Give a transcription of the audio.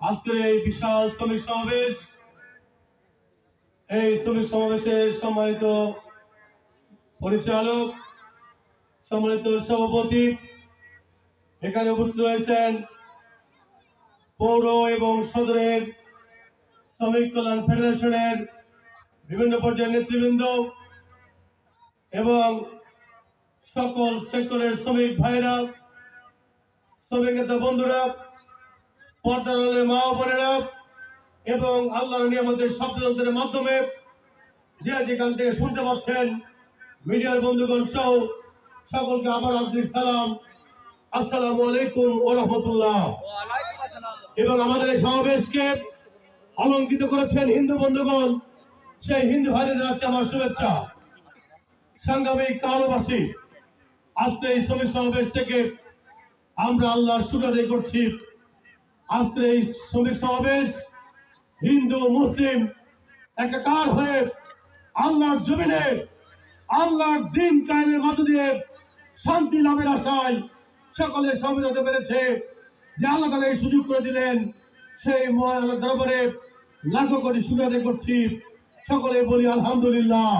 আজকের এই বিশাল শ্রমিক সমাবেশ, এই শ্রমিক সমাবেশের সম্মানিত পরিচালক, সম্মানিত সভাপতি, এখানে উপস্থিত রয়েছেন পৌর এবং সদরের শ্রমিক কল্যাণ ফেডারেশনের বিভিন্ন পর্যায়ের নেতৃবৃন্দ এবং সকল সেক্টরের শ্রমিক ভাইরা শ্রমিক নেতা বন্ধুরা পর্দার আড়ালের মা বোনেরা এবং আল্লাহর নিয়ামতের শব্দযন্ত্রের মাধ্যমে যে যেখান থেকে শুনতে পাচ্ছেন মিডিয়ার বন্ধুগণ সহ সকলকে আবার আন্তরিক সালাম। আসসালামু আলাইকুম ও রহমতুল্লাহ। এবং আমাদের এই সমাবেশকে অলঙ্কিত করেছেন হিন্দু বন্ধুগণ, সেই হিন্দু ভাইদের জানাচ্ছি আমার শুভেচ্ছা। সাংগ্রামিক কালবাসী, আজকে এই শ্রমিক সমাবেশ থেকে আমরা আল্লাহর শুক্র করছি। আজকে এই শ্রমিক সমাবেশ হিন্দু, মুসলিম একাকার হয়ে আল্লাহর জমিনে আল্লাহর দিন কায়েমের মধ্য দিয়ে শান্তি লাভের আশায় সকলে সমিত হতে পেরেছে। যে আল্লাহ তালা এই সুযোগ করে দিলেন, সেই মহান আল্লাহ দরবারে লাখো কোটি আদায় করছি। সকলে বলি আলহামদুলিল্লাহ।